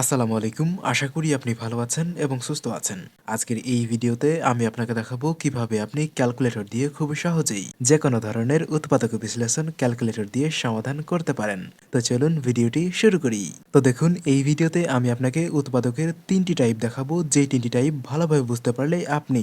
আসসালামু আলাইকুম। আশা করি আপনি ভালো আছেন এবং সুস্থ আছেন। আজকের এই ভিডিওতে আমি আপনাকে দেখাবো কীভাবে আপনি ক্যালকুলেটর দিয়ে খুব সহজেই যে কোনো ধরনের উৎপাদক বিশ্লেষণ ক্যালকুলেটর দিয়ে সমাধান করতে পারেন। তো চলুন ভিডিওটি শুরু করি। তো দেখুন, এই ভিডিওতে আমি আপনাকে উৎপাদকের তিনটি টাইপ দেখাবো। যে তিনটি টাইপ ভালোভাবে বুঝতে পারলে আপনি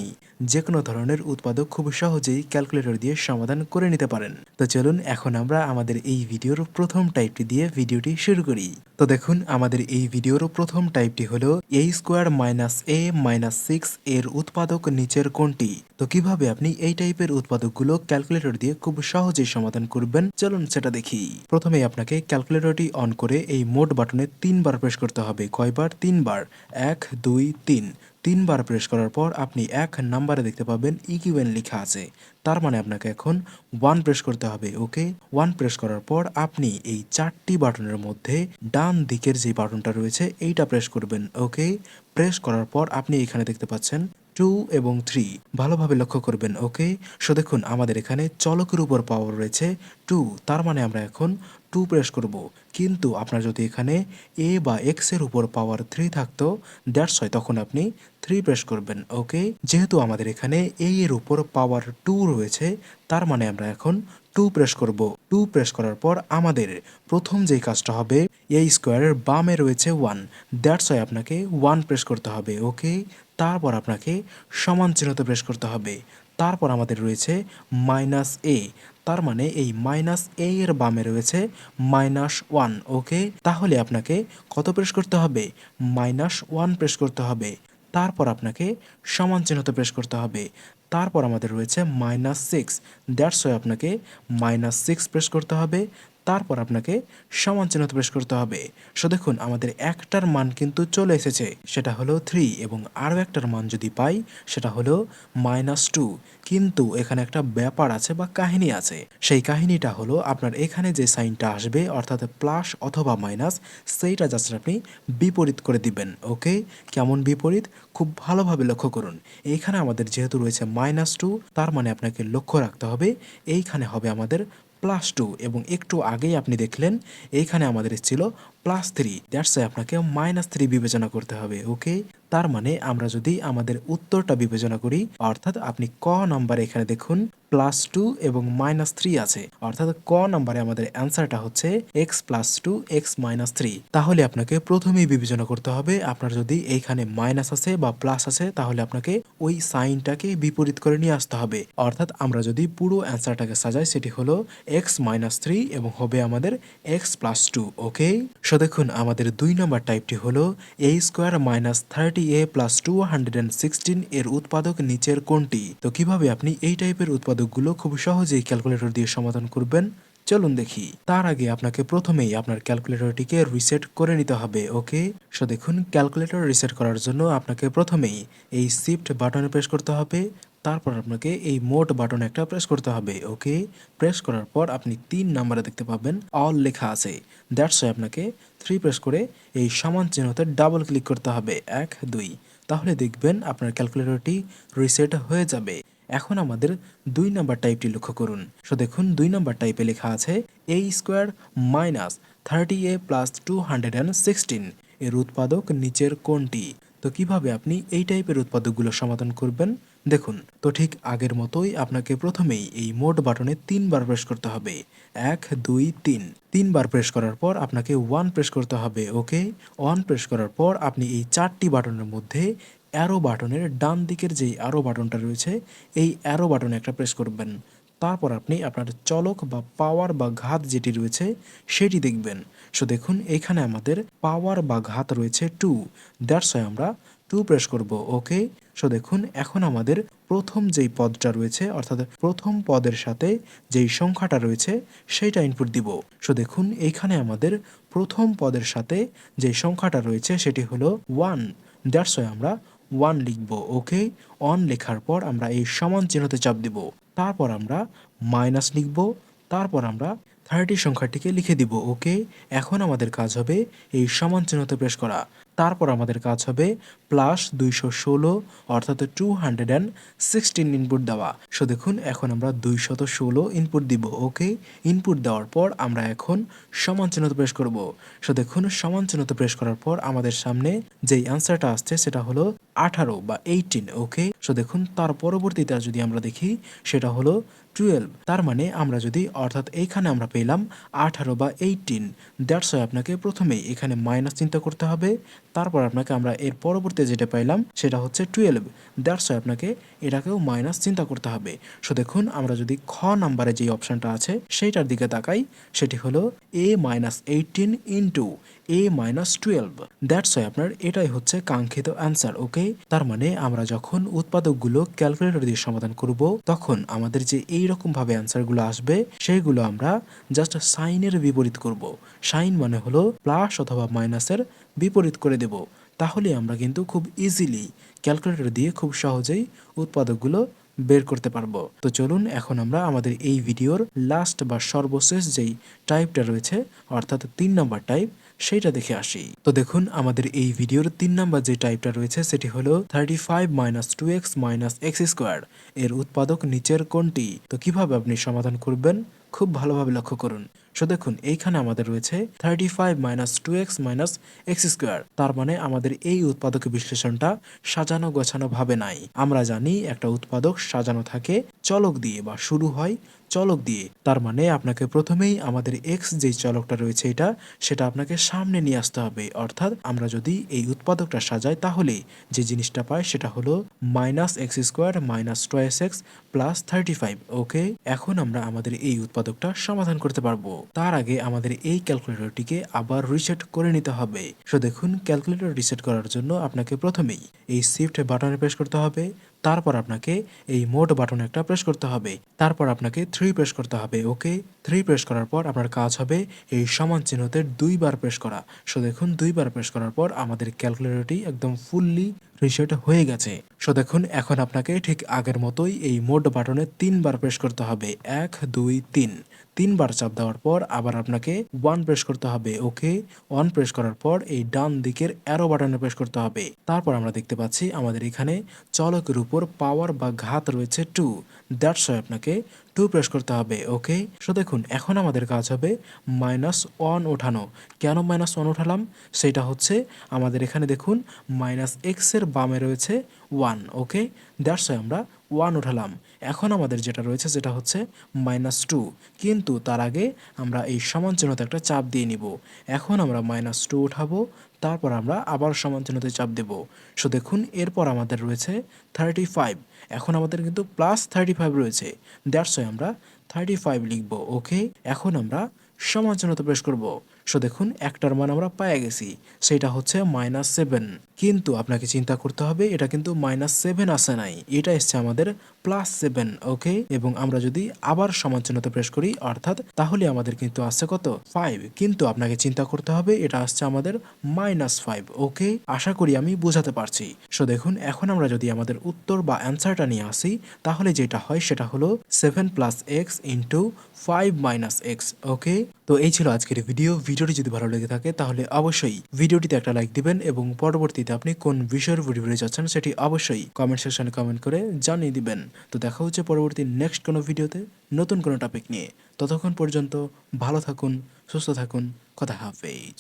যে কোনো ধরনের উৎপাদক খুব সহজেই ক্যালকুলেটর দিয়ে সমাধান করে নিতে পারেন। তো চলুন, এখন আমরা আমাদের এই ভিডিওর প্রথম টাইপটি দিয়ে ভিডিওটি শুরু করি। তো দেখুন, আমাদের এই ভিডিওর প্রথম টাইপটি হলো A square minus A minus six এর উৎপাদক নিচের কোনটি তো কীভাবে আপনি এই টাইপের উৎপাদকগুলো ক্যালকুলেটর দিয়ে খুব সহজেই সমাধান করবেন? চলুন সেটা দেখি। প্রথমে আপনাকে ক্যালকুলেটরটি অন করে এই মোট বাটনে তিনবার প্রেস করতে হবে। কয়বার? তিনবার। এক, দুই, তিন। তিনবার প্রেস করার পর আপনি এক নাম্বারে দেখতে পাবেন ইকিউএন লেখা আছে। তার মানে আপনাকে এখন ওয়ান প্রেস করতে হবে ওকে ওয়ান প্রেস করার পর আপনি এই চারটি বাটনের মধ্যে ডান দিকের যে বাটনটা রয়েছে, এইটা প্রেস করবেন ওকে প্রেস করার পর আপনি এখানে দেখতে পাচ্ছেন টু এবং থ্রি ভালোভাবে লক্ষ্য করবেন ওকে সো দেখুন, আমাদের এখানে চলকের উপর পাওয়ার রয়েছে টু তার মানে আমরা এখন টু প্রেস করব। কিন্তু আপনার যদি এখানে এ বা এক্সের উপর পাওয়ার থ্রি থাকতো দ্যাটস হয় তখন আপনি থ্রি প্রেস করবেন ওকে যেহেতু আমাদের এখানে এ এর উপর পাওয়ার টু রয়েছে, তার মানে আমরা এখন টু প্রেস করব। টু প্রেস করার পর আমাদের প্রথম যেই কাজটা হবে এই স্কোয়ারের বামে রয়েছে ওয়ান দ্যাটস হয় আপনাকে ওয়ান প্রেস করতে হবে ওকে তারপর আপনাকে সমান চিহ্নতে প্রেস করতে হবে। তারপর আমাদের রয়েছে মাইনাস এ। তার মানে এই মাইনাস এ এর বামে রয়েছে মাইনাস ওয়ান, ওকে? তাহলে আপনাকে কত প্রেস করতে হবে? মাইনাস ওয়ান প্রেস করতে হবে। তারপর আপনাকে সমান চিহ্নতে প্রেস করতে হবে। তারপর আমাদের রয়েছে মাইনাস সিক্স। দ্যাটস ওয়ে আপনাকে মাইনাস সিক্স প্রেস করতে হবে। তারপর আপনাকে সমান চিহ্নতে প্রেস করতে হবে। সো দেখুন, আমাদের একটার মান কিন্তু চলে এসেছে। সেটা হলো থ্রি এবং আরও একটার মান যদি পাই, সেটা হলো মাইনাস টু কিন্তু এখানে একটা ব্যাপার আছে বা কাহিনী আছে। সেই কাহিনীটা হলো আপনার এখানে যে সাইনটা আসবে, অর্থাৎ প্লাস অথবা মাইনাস সেইটা জাস্ট আপনি বিপরীত করে দিবেন ওকে কেমন বিপরীত? খুব ভালোভাবে লক্ষ্য করুন। এইখানে আমাদের যেহেতু রয়েছে মাইনাস টু তার মানে আপনাকে লক্ষ্য রাখতে হবে, এইখানে হবে আমাদের প্লাস টু এবং একটু আগেই আপনি দেখলেন এইখানে আমাদের ছিল প্লাস থ্রি দ্যাটস আপনাকে মাইনাস থ্রি বিবেচনা করতে হবে ওকে তার মানে আমরা যদি আমাদের উত্তরটা বিবেচনা করি, অর্থাৎ আপনি ক নাম্বারে এখানে দেখুন প্লাস টু এবং মাইনাস থ্রি আছে। অর্থাৎ ক নাম্বারে আমাদের অ্যান্সারটা হচ্ছে x plus two x minus three. তাহলে আপনাকে প্রথমেই বিবেচনা করতে হবে, আপনার যদি এইখানে মাইনাস আছে বা প্লাস আছে, তাহলে আপনাকে ওই সাইনটাকে বিপরীত করে নিয়ে আসতে হবে। অর্থাৎ আমরা যদি পুরো অ্যান্সারটাকে সাজাই, সেটি হলো এক্স মাইনাস থ্রি এবং হবে আমাদের x plus two, okay? So দেখুন, আমাদের দুই নম্বর টাইপটি হলো A square minus thirty A plus two hundred and sixteen এর উৎপাদক নিচের কোনটি? তো কীভাবে আপনি এই টাইপের উৎপাদকগুলো খুব সহজেই ক্যালকুলেটর দিয়ে সমাধান করবেন। চলুন দেখি। তার আগে আপনাকে প্রথমেই আপনার ক্যালকুলেটরটিকে রিসেট করে নিতে হবে, ওকে? সো দেখুন, ক্যালকুলেটর রিসেট করার জন্য আপনাকে প্রথমেই এই শিফট বাটনে প্রেস করতে হবে। তারপর আপনাকে এই মোট বাটন একটা প্রেস করতে হবে, ওকে? প্রেস করার পর আপনি তিন নাম্বারে দেখতে পাবেন, অল লেখা আছে। দ্যাটস আপনাকে থ্রি প্রেস করে এই সমান চিহ্নতে ডাবল ক্লিক করতে হবে, এক, দুই। তাহলে দেখবেন আপনার ক্যালকুলেটরটি রিসেট হয়ে যাবে। এখন আমাদের দুই নাম্বার টাইপটি লক্ষ্য করুন। সো দেখুন, দুই নাম্বার টাইপে লেখা আছে A square minus thirty A plus two hundred and sixteen এর উৎপাদক নিচের কোনটি তো কীভাবে আপনি এই টাইপের উৎপাদকগুলো সমাধান করবেন? দেখুন, তো ঠিক আগের মতোই আপনাকে প্রথমেই এই মোট বাটনে তিনবার প্রেস করতে হবে। এক, দুই, তিন। তিনবার প্রেস করার পর আপনাকে ওয়ান প্রেস করতে হবে ওকে ওয়ান প্রেস করার পর আপনি এই চারটি বাটনের মধ্যে অ্যারো বাটনের ডান দিকের যেই অ্যারো বাটনটা রয়েছে, এই অ্যারো বাটনে একটা প্রেস করবেন। তারপর আপনি আপনার চলক বা পাওয়ার বা ঘাত যেটি রয়েছে, সেটি দেখবেন। সো দেখুন, এখানে আমাদের পাওয়ার বা ঘাত রয়েছে টু দ্যাটস হয় আমরা টু প্রেস করব ওকে সো দেখুন, এখন আমাদের প্রথম যেই পদটা রয়েছে, অর্থাৎ প্রথম পদের সাথে যেই সংখ্যাটা রয়েছে, সেইটা ইনপুট দিব। সো দেখুন এইখানে আমাদের প্রথম পদের সাথে যে সংখ্যাটা রয়েছে, সেটি হলো ওয়ান দ্যাটস হয় আমরা ওয়ান লিখব, ওকে? অন লেখার পর আমরা এই সমান চিহ্নতে চাপ দিব। তারপর আমরা মাইনাস লিখব, তারপর আমরা থার্টি সংখ্যাটিকে লিখে দিব, ওকে? এখন আমাদের কাজ হবে এই সমান চিহ্নতে প্রেস করা। তারপর আমাদের কাজ হবে প্লাস দুইশো ষোলো, অর্থাৎ two hundred and sixteen input দেওয়া। সো দেখুন, এখন আমরা দুইশত ষোলো ইনপুট দিব, ওকে? ইনপুট দেওয়ার পর আমরা এখন সমান চিহ্নত প্রেস করব। সো দেখুন, সমান চিহ্নত প্রেস করার পর আমাদের সামনে যেই অ্যান্সারটা আসছে, সেটা হলো আঠারো বা এইটিন ওকে? সো দেখুন, তার পরবর্তীতে যদি আমরা দেখি, সেটা হলো টুয়েলভ তার মানে আমরা যদি, অর্থাৎ এইখানে আমরা পেলাম আঠারো বা এইটিন দ্যাটস হয় আপনাকে প্রথমেই এখানে মাইনাস চিন্তা করতে হবে। তারপর আপনাকে আমরা এর পরবর্তী যেটা পাইলাম, সেটা হচ্ছে টুয়েলভ দ্যাটস হয় আপনাকে এটাকেও মাইনাস চিন্তা করতে হবে। সো দেখুন, আমরা যদি খ নাম্বারে যে অপশনটা আছে, সেইটার দিকে তাকাই, সেটি হলো A minus eighteen into A minus twelve that's হয় আপনার এটাই হচ্ছে কাঙ্ক্ষিত অ্যান্সার ওকে তার মানে আমরা যখন উৎপাদকগুলো ক্যালকুলেটর দিয়ে সমাধান করব, তখন আমাদের যে এই রকম অ্যান্সারগুলো আসবে, সেইগুলো আমরা জাস্ট সাইনের বিপরীত করব। সাইন মানে হলো প্লাস অথবা মাইনাসের বিপরীত করে দেব। তাহলে আমরা কিন্তু খুব ইজিলি ক্যালকুলেটর দিয়ে খুব সহজেই উৎপাদকগুলো বের করতে পারব। তো চলুন এখন আমরা আমাদের এই ভিডিওর লাস্ট বা সর্বশেষ যেই টাইপটা রয়েছে, অর্থাৎ তিন নম্বর টাইপ সেইটা দেখে আসি। তো দেখুন, আমাদের এই ভিডিওর তিন নাম্বার যে টাইপটা রয়েছে, সেটি হলো thirty five minus two x minus x square এর উৎপাদক নিচের কোনটি? তো কীভাবে আপনি সমাধান করবেন? খুব ভালোভাবে লক্ষ্য করুন। সো দেখুন, এইখানে আমাদের রয়েছে thirty five minus two x minus x square তার মানে আমাদের এই উৎপাদক বিশ্লেষণটা সাজানো গোছানো ভাবে নাই। আমরা জানি একটা উৎপাদক সাজানো থাকে চলক দিয়ে বা শুরু হয় চলক দিয়ে। তার মানে আপনাকে প্রথমেই আমাদের এক্স যেই চলকটা রয়েছে এটা, সেটা আপনাকে সামনে নিয়ে আসতে হবে। অর্থাৎ আমরা যদি এই উৎপাদকটা সাজাই, তাহলে যে জিনিসটা পাই সেটা হলো minus x square minus twice x plus thirty five okay? এখন আমরা আমাদের এই উৎপাদকটা সমাধান করতে পারব। তার আগে আমাদের এই ক্যালকুলেটরটিকে আবার রিসেট করে নিতে হবে। সো দেখুন, ক্যালকুলেটর রিসেট করার জন্য আপনাকে প্রথমেই এই শিফট বাটনে প্রেস করতে হবে। তারপর আপনাকে এই মোড বাটন একটা প্রেস করতে হবে। তারপর আপনাকে থ্রি প্রেস করতে হবে ওকে থ্রি প্রেস করার পর আপনার কাজ হবে এই সমান চিহ্নতে দুইবার প্রেস করা। সো দেখুন, দুইবার প্রেস করার পর আমাদের ক্যালকুলেটরটি একদম ফুললি রিসেট হয়ে গেছে। সো দেখুন, এখন আপনাকে ঠিক আগের মতোই এই মোড বাটনে তিনবার প্রেস করতে হবে। এক, দুই, তিন। তিনবার চাপ দেওয়ার পর আবার আপনাকে ওয়ান প্রেস করতে হবে ওকে ওয়ান প্রেস করার পর এই ডান দিকের অ্যারো বাটনে প্রেস করতে হবে। তারপর আমরা দেখতে পাচ্ছি আমাদের এখানে চলকের উপর পাওয়ার বা ঘাত রয়েছে টু দ্যাটস আপনাকে টু প্রেস করতে হবে ওকে সো দেখুন, এখন আমাদের কাজ হবে মাইনাস ওয়ান ওঠানো। কেন মাইনাস ওয়ান ওঠালাম? সেটা হচ্ছে আমাদের এখানে দেখুন মাইনাস এক্সের বামে রয়েছে ওয়ান ওকে দ্যাটস আমরা ওয়ান উঠালাম। এখন আমাদের যেটা রয়েছে যেটা হচ্ছে মাইনাস টু কিন্তু তার আগে আমরা এই সমান চিহ্নতে একটা চাপ দিয়ে নিব। এখন আমরা মাইনাস টু উঠাবো, তারপর আমরা আবার সমান চিহ্নতে চাপ দেব। সো দেখুন, এরপর আমাদের রয়েছে থার্টি ফাইভ এখন আমাদের কিন্তু প্লাস থার্টি ফাইভ রয়েছে দ্যাটস আমরা থার্টি ফাইভ লিখব ওকে এখন আমরা সমান চিহ্নতে প্রেস করব। সো দেখুন, একটার মান আমরা পেয়ে গেছি, সেটা হচ্ছে মাইনাস সেভেন কিন্তু আপনাকে চিন্তা করতে হবে, এটা কিন্তু মাইনাস সেভেন আসে নাই, এটা এসছে আমাদের প্লাস সেভেন ওকে এবং আমরা যদি আবার সমান চিহ্নতে প্রেস করি, অর্থাৎ তাহলে আমাদের কিন্তু আসছে কত? ফাইভ কিন্তু আপনাকে চিন্তা করতে হবে, এটা আসছে আমাদের মাইনাস ফাইভ ওকে আশা করি আমি বোঝাতে পারছি। সো দেখুন, এখন আমরা যদি আমাদের উত্তর বা অ্যান্সারটা নিয়ে আসি, তাহলে যেটা হয়, সেটা হলো seven plus x into five minus x okay তো এই ছিল আজকের ভিডিও ভিডিওটি যদি ভালো লেগে থাকে, তাহলে অবশ্যই ভিডিওটিতে একটা লাইক দিবেন এবং পরবর্তীতে আপনি কোন বিষয়ের ভিডিও যাচ্ছেন সেটি অবশ্যই কমেন্ট সেকশনে কমেন্ট করে জানিয়ে দিবেন। তো দেখা হচ্ছে পরবর্তী নেক্সট কোনো ভিডিওতে নতুন কোনো টপিক নিয়ে। ততক্ষণ পর্যন্ত ভালো থাকুন, সুস্থ থাকুন, কথা হাফেজ।